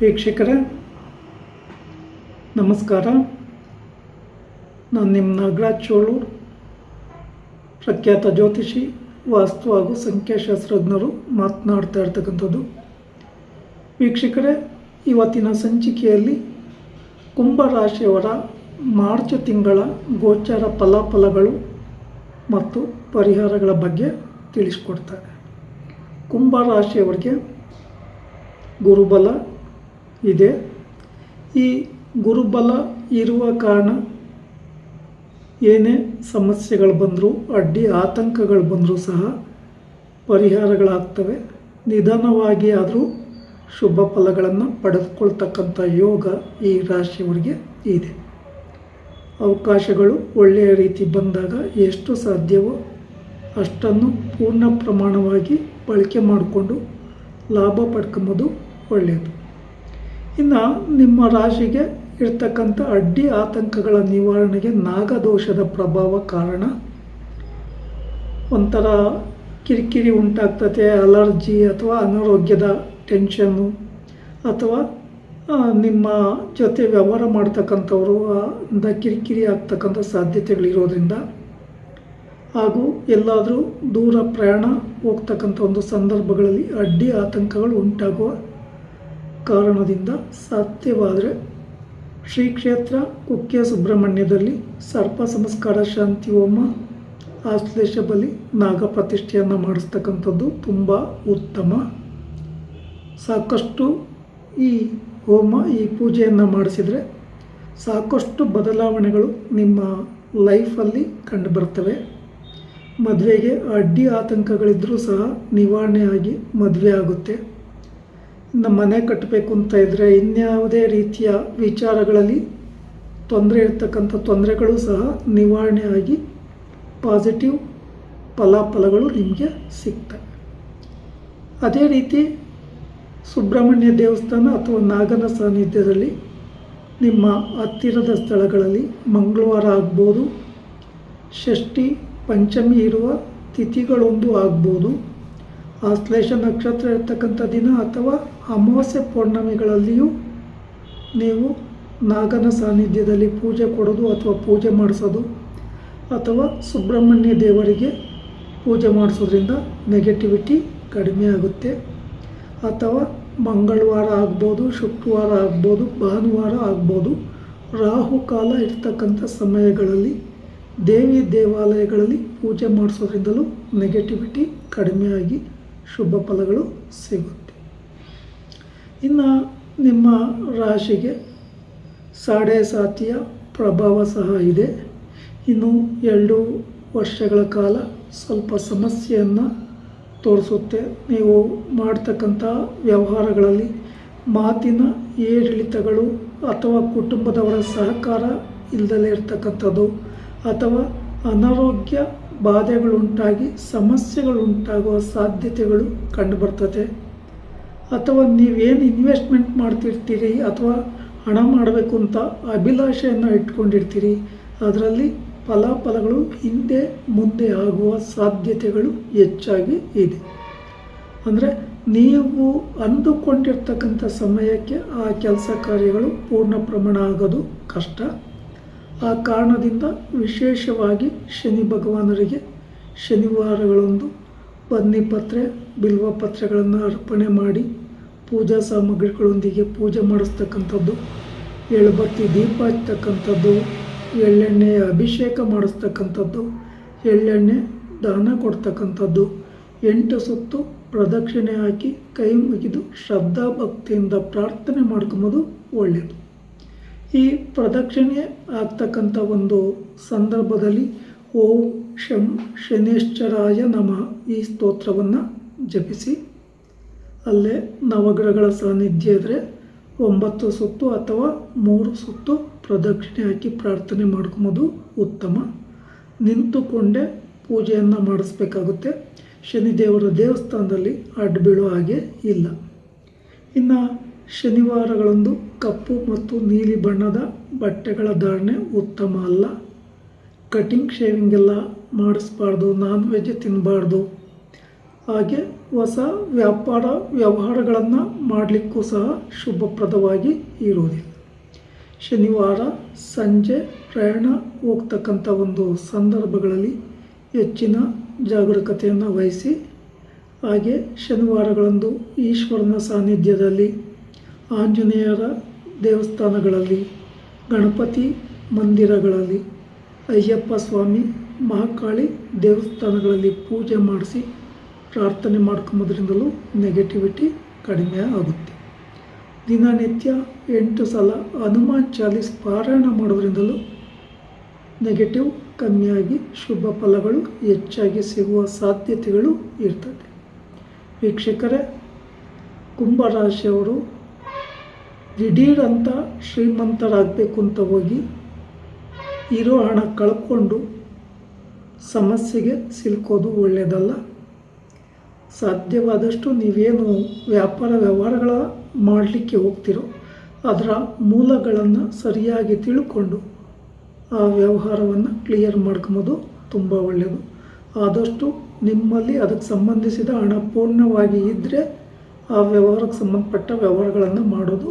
ವೀಕ್ಷಕರೇ, ನಮಸ್ಕಾರ. ನಾನು ನಿಮ್ಮ ನಾಗರಾಜ್ ಚೋಳೂರ್ ಪ್ರಖ್ಯಾತ ಜ್ಯೋತಿಷಿ, ವಾಸ್ತು ಹಾಗೂ ಸಂಖ್ಯಾಶಾಸ್ತ್ರಜ್ಞರು ಮಾತನಾಡ್ತಾ ಇರ್ತಕ್ಕಂಥದ್ದು. ವೀಕ್ಷಕರೇ, ಇವತ್ತಿನ ಸಂಚಿಕೆಯಲ್ಲಿ ಕುಂಭರಾಶಿಯವರ ಮಾರ್ಚ್ ತಿಂಗಳ ಗೋಚರ ಫಲಾಫಲಗಳು ಮತ್ತು ಪರಿಹಾರಗಳ ಬಗ್ಗೆ ತಿಳಿಸ್ಕೊಡ್ತಾರೆ. ಕುಂಭರಾಶಿಯವರಿಗೆ ಗುರುಬಲ ಇದೆ. ಈ ಗುರುಬಲ ಇರುವ ಕಾರಣ ಏನೇ ಸಮಸ್ಯೆಗಳು ಬಂದರೂ, ಅಡ್ಡಿ ಆತಂಕಗಳು ಬಂದರೂ ಸಹ ಪರಿಹಾರಗಳಾಗ್ತವೆ. ನಿಧಾನವಾಗಿ ಆದರೂ ಶುಭ ಫಲಗಳನ್ನು ಪಡೆದುಕೊಳ್ತಕ್ಕಂಥ ಯೋಗ ಈ ರಾಶಿಯವರಿಗೆ ಇದೆ. ಅವಕಾಶಗಳು ಒಳ್ಳೆಯ ರೀತಿ ಬಂದಾಗ ಎಷ್ಟು ಸಾಧ್ಯವೋ ಅಷ್ಟನ್ನು ಪೂರ್ಣ ಪ್ರಮಾಣವಾಗಿ ಬಳಕೆ ಮಾಡಿಕೊಂಡು ಲಾಭ ಪಡ್ಕೊಂಬೋದು ಒಳ್ಳೆಯದು. ಇನ್ನು ನಿಮ್ಮ ರಾಶಿಗೆ ಇರ್ತಕ್ಕಂಥ ಅಡ್ಡಿ ಆತಂಕಗಳ ನಿವಾರಣೆಗೆ ನಾಗದೋಷದ ಪ್ರಭಾವ ಕಾರಣ. ಒಂಥರ ಕಿರಿಕಿರಿ ಉಂಟಾಗ್ತದೆ ಅಲರ್ಜಿ ಅಥವಾ ಅನಾರೋಗ್ಯದ ಟೆನ್ಷನ್ನು, ಅಥವಾ ನಿಮ್ಮ ಜೊತೆ ವ್ಯವಹಾರ ಮಾಡ್ತಕ್ಕಂಥವರು ಅಂದ ಕಿರಿಕಿರಿ ಆಗ್ತಕ್ಕಂಥ ಸಾಧ್ಯತೆಗಳಿರೋದ್ರಿಂದ ಹಾಗೂ ಎಲ್ಲಾದರೂ ದೂರ ಪ್ರಯಾಣ ಹೋಗ್ತಕ್ಕಂಥ ಒಂದು ಸಂದರ್ಭಗಳಲ್ಲಿ ಅಡ್ಡಿ ಆತಂಕಗಳು ಉಂಟಾಗುವ ಕಾರಣದಿಂದ ಸಾಧ್ಯವಾದರೆ ಶ್ರೀ ಕ್ಷೇತ್ರ ಕುಕ್ಕೆ ಸುಬ್ರಹ್ಮಣ್ಯದಲ್ಲಿ ಸರ್ಪ ಸಂಸ್ಕಾರ ಶಾಂತಿ ಹೋಮ ಆಶ್ಲೇಷ ಬಲಿ ನಾಗ ಪ್ರತಿಷ್ಠೆಯನ್ನು ಮಾಡಿಸ್ತಕ್ಕಂಥದ್ದು ತುಂಬ ಉತ್ತಮ. ಸಾಕಷ್ಟು ಈ ಹೋಮ, ಈ ಪೂಜೆಯನ್ನು ಮಾಡಿಸಿದರೆ ಸಾಕಷ್ಟು ಬದಲಾವಣೆಗಳು ನಿಮ್ಮ ಲೈಫಲ್ಲಿ ಕಂಡುಬರ್ತವೆ. ಮದುವೆಗೆ ಅಡ್ಡಿ ಆತಂಕಗಳಿದ್ದರೂ ಸಹ ನಿವಾರಣೆಯಾಗಿ ಮದುವೆ ಆಗುತ್ತೆ. ಇನ್ನು ಮನೆ ಕಟ್ಟಬೇಕು ಅಂತ ಇದ್ದರೆ ಇನ್ಯಾವುದೇ ರೀತಿಯ ವಿಚಾರಗಳಲ್ಲಿ ತೊಂದರೆ ಇರ್ತಕ್ಕಂಥ ತೊಂದರೆಗಳು ಸಹ ನಿವಾರಣೆ ಆಗಿ ಪಾಸಿಟಿವ್ ಫಲಾಫಲಗಳು ನಿಮಗೆ ಸಿಗ್ತವೆ. ಅದೇ ರೀತಿ ಸುಬ್ರಹ್ಮಣ್ಯ ದೇವಸ್ಥಾನ ಅಥವಾ ನಾಗನ ಸಾನ್ನಿಧ್ಯದಲ್ಲಿ ನಿಮ್ಮ ಹತ್ತಿರದ ಸ್ಥಳಗಳಲ್ಲಿ ಮಂಗಳವಾರ ಆಗ್ಬೋದು, ಷಷ್ಠಿ, ಪಂಚಮಿ ಇರುವ ತಿಥಿಗಳೊಂದು ಆಗ್ಬೋದು. ಆಶ್ಲೇಷ ನಕ್ಷತ್ರ ಇರ್ತಕ್ಕಂಥ ದಿನ ಅಥವಾ ಅಮಾವಾಸ್ಯೆ ಪೌರ್ಣಮಿಗಳಲ್ಲಿಯೂ ನೀವು ನಾಗನ ಸಾನ್ನಿಧ್ಯದಲ್ಲಿ ಪೂಜೆ ಕೊಡೋದು ಅಥವಾ ಪೂಜೆ ಮಾಡಿಸೋದು ಅಥವಾ ಸುಬ್ರಹ್ಮಣ್ಯ ದೇವರಿಗೆ ಪೂಜೆ ಮಾಡಿಸೋದ್ರಿಂದ ನೆಗೆಟಿವಿಟಿ ಕಡಿಮೆ ಆಗುತ್ತೆ. ಅಥವಾ ಮಂಗಳವಾರ ಆಗ್ಬೋದು, ಶುಕ್ರವಾರ ಆಗ್ಬೋದು, ಭಾನುವಾರ ಆಗ್ಬೋದು ರಾಹುಕಾಲ ಇರ್ತಕ್ಕಂಥ ಸಮಯಗಳಲ್ಲಿ, ದೇವಿ ದೇವಾಲಯಗಳಲ್ಲಿ ಪೂಜೆ ಮಾಡಿಸೋದ್ರಿಂದಲೂ ನೆಗೆಟಿವಿಟಿ ಕಡಿಮೆಯಾಗಿ ಶುಭ ಫಲಗಳು ಸಿಗುತ್ತೆ. ಇನ್ನು ನಿಮ್ಮ ರಾಶಿಗೆ ಸಾಡೆ ಸಾತಿಯ ಪ್ರಭಾವ ಸಹ ಇದೆ. ಇನ್ನು ಎರಡು ವರ್ಷಗಳ ಕಾಲ ಸ್ವಲ್ಪ ಸಮಸ್ಯೆಯನ್ನು ತೋರಿಸುತ್ತೆ. ನೀವು ಮಾಡ್ತಕ್ಕಂಥ ವ್ಯವಹಾರಗಳಲ್ಲಿ ಮಾತಿನ ಏರಿಳಿತಗಳು ಅಥವಾ ಕುಟುಂಬದವರ ಸಹಕಾರ ಇಲ್ಲದಲೇ ಇರ್ತಕ್ಕಂಥದ್ದು ಅಥವಾ ಅನಾರೋಗ್ಯ ಬಾಧೆಗಳುಂಟಾಗಿ, ಸಮಸ್ಯೆಗಳುಂಟಾಗುವ ಸಾಧ್ಯತೆಗಳು ಕಂಡುಬರ್ತದೆ. ಅಥವಾ ನೀವೇನು ಇನ್ವೆಸ್ಟ್ಮೆಂಟ್ ಮಾಡ್ತಿರ್ತೀರಿ ಅಥವಾ ಹಣ ಮಾಡಬೇಕು ಅಂತ ಅಭಿಲಾಷೆಯನ್ನು ಇಟ್ಕೊಂಡಿರ್ತೀರಿ, ಅದರಲ್ಲಿ ಫಲಾಫಲಗಳು ಹಿಂದೆ ಮುಂದೆ ಆಗುವ ಸಾಧ್ಯತೆಗಳು ಹೆಚ್ಚಾಗಿ ಇದೆ. ಅಂದರೆ ನೀವು ಅಂದುಕೊಂಡಿರ್ತಕ್ಕಂಥ ಸಮಯಕ್ಕೆ ಆ ಕೆಲಸ ಕಾರ್ಯಗಳು ಪೂರ್ಣ ಪ್ರಮಾಣ ಆಗೋದು ಕಷ್ಟ. ಆ ಕಾರಣದಿಂದ ವಿಶೇಷವಾಗಿ ಶನಿ ಭಗವಾನರಿಗೆ ಶನಿವಾರಗಳಂದು ಬನ್ನಿಪತ್ರೆ ಬಿಲ್ವಪತ್ರೆಗಳನ್ನು ಅರ್ಪಣೆ ಮಾಡಿ ಪೂಜಾ ಸಾಮಗ್ರಿಗಳೊಂದಿಗೆ ಪೂಜೆ ಮಾಡಿಸ್ತಕ್ಕಂಥದ್ದು, ಎಳ್ಬತ್ತಿ ದೀಪ ಹಚ್ತಕ್ಕಂಥದ್ದು ಎಳ್ಳೆಣ್ಣೆಯ ಅಭಿಷೇಕ ಮಾಡಿಸ್ತಕ್ಕಂಥದ್ದು, ಎಳ್ಳೆಣ್ಣೆ ದಾನ ಕೊಡ್ತಕ್ಕಂಥದ್ದು, ಎಂಟು ಸುತ್ತು ಪ್ರದಕ್ಷಿಣೆ ಹಾಕಿ ಕೈ ಮುಗಿದು ಶ್ರದ್ಧಾ ಭಕ್ತಿಯಿಂದ ಪ್ರಾರ್ಥನೆ ಮಾಡ್ಕೊಂಬೋದು ಒಳ್ಳೆಯದು ಈ ಪ್ರದಕ್ಷಿಣೆ ಆಗ್ತಕ್ಕಂಥ ಒಂದು ಸಂದರ್ಭದಲ್ಲಿ ಓಂ ಶಂ ಶನೇಶ್ವರಾಯ ನಮ ಈ ಸ್ತೋತ್ರವನ್ನು ಜಪಿಸಿ. ಅಲ್ಲೇ ನವಗ್ರಹಗಳ ಸಾನ್ನಿಧ್ಯ ಇದ್ದರೆ ಒಂಬತ್ತು ಸುತ್ತು ಅಥವಾ ಮೂರು ಸುತ್ತು ಪ್ರದಕ್ಷಿಣೆ ಹಾಕಿ ಪ್ರಾರ್ಥನೆ ಮಾಡ್ಕೊಂಬೋದು ಉತ್ತಮ. ನಿಂತುಕೊಂಡೇ ಪೂಜೆಯನ್ನು ಮಾಡಿಸ್ಬೇಕಾಗುತ್ತೆ. ಶನಿದೇವರ ದೇವಸ್ಥಾನದಲ್ಲಿ ಅಡ್ಡಬೀಳೋ ಹಾಗೆ ಇಲ್ಲ. ಇನ್ನು ಶನಿವಾರಗಳಂದು ಕಪ್ಪು ಮತ್ತು ನೀಲಿ ಬಣ್ಣದ ಬಟ್ಟೆಗಳ ಧಾರಣೆ ಉತ್ತಮ ಅಲ್ಲ. ಕಟಿಂಗ್, ಶೇವಿಂಗ್ ಎಲ್ಲ ಮಾಡಿಸ್ಬಾರ್ದು, ನಾನ್ ವೆಜ್ ತಿನ್ನಬಾರ್ದು ಹಾಗೆ ಹೊಸ ವ್ಯಾಪಾರ ವ್ಯವಹಾರಗಳನ್ನು ಮಾಡಲಿಕ್ಕೂ ಸಹ ಶುಭಪ್ರದವಾಗಿ ಇರುವುದಿಲ್ಲ. ಶನಿವಾರ ಸಂಜೆ ಪ್ರಯಾಣ ಹೋಗ್ತಕ್ಕಂಥ ಒಂದು ಸಂದರ್ಭಗಳಲ್ಲಿ ಹೆಚ್ಚಿನ ಜಾಗರೂಕತೆಯನ್ನು ವಹಿಸಿ, ಹಾಗೆ ಶನಿವಾರಗಳಂದು ಈಶ್ವರನ ಸಾನ್ನಿಧ್ಯದಲ್ಲಿ ಆಂಜನೇಯರ ದೇವಸ್ಥಾನಗಳಲ್ಲಿ, ಗಣಪತಿ ಮಂದಿರಗಳಲ್ಲಿ, ಅಯ್ಯಪ್ಪ ಸ್ವಾಮಿ ಮಹಾಕಾಳಿ ದೇವಸ್ಥಾನಗಳಲ್ಲಿ ಪೂಜೆ ಮಾಡಿಸಿ ಪ್ರಾರ್ಥನೆ ಮಾಡ್ಕೊಂಬೋದ್ರಿಂದಲೂ ನೆಗೆಟಿವಿಟಿ ಕಡಿಮೆ ಆಗುತ್ತೆ. ದಿನನಿತ್ಯ ಎಂಟು ಸಲ ಹನುಮಾನ್ ಚಾಲೀಸ್ ಪಾರಾಯಣ ಮಾಡೋದ್ರಿಂದಲೂ ನೆಗೆಟಿವ್ ಕಮ್ಮಿಯಾಗಿ ಶುಭ ಫಲಗಳು ಹೆಚ್ಚಾಗಿ ಸಿಗುವ ಸಾಧ್ಯತೆಗಳು ಇರ್ತದೆ. ವೀಕ್ಷಕರೇ ಕುಂಭರಾಶಿಯವರು ದಿಢೀರ್ ಅಂತ ಶ್ರೀಮಂತರಾಗಬೇಕು ಅಂತ ಹೋಗಿ ಇರೋ ಹಣ ಕಳ್ಕೊಂಡು ಸಮಸ್ಯೆಗೆ ಸಿಲುಕೋದು ಒಳ್ಳೆಯದಲ್ಲ ಸಾಧ್ಯವಾದಷ್ಟು ನೀವೇನು ವ್ಯಾಪಾರ ವ್ಯವಹಾರಗಳ ಮಾಡಲಿಕ್ಕೆ ಹೋಗ್ತಿರೋ ಅದರ ಮೂಲಗಳನ್ನು ಸರಿಯಾಗಿ ತಿಳ್ಕೊಂಡು ಆ ವ್ಯವಹಾರವನ್ನು ಕ್ಲಿಯರ್ ಮಾಡ್ಕೊಂಬೋದು, ತುಂಬ ಒಳ್ಳೆಯದು ಆದಷ್ಟು ನಿಮ್ಮಲ್ಲಿ ಅದಕ್ಕೆ ಸಂಬಂಧಿಸಿದ ಹಣ ಪೂರ್ಣವಾಗಿ ಇದ್ದರೆ ಆ ವ್ಯವಹಾರಕ್ಕೆ ಸಂಬಂಧಪಟ್ಟ ವ್ಯವಹಾರಗಳನ್ನು ಮಾಡೋದು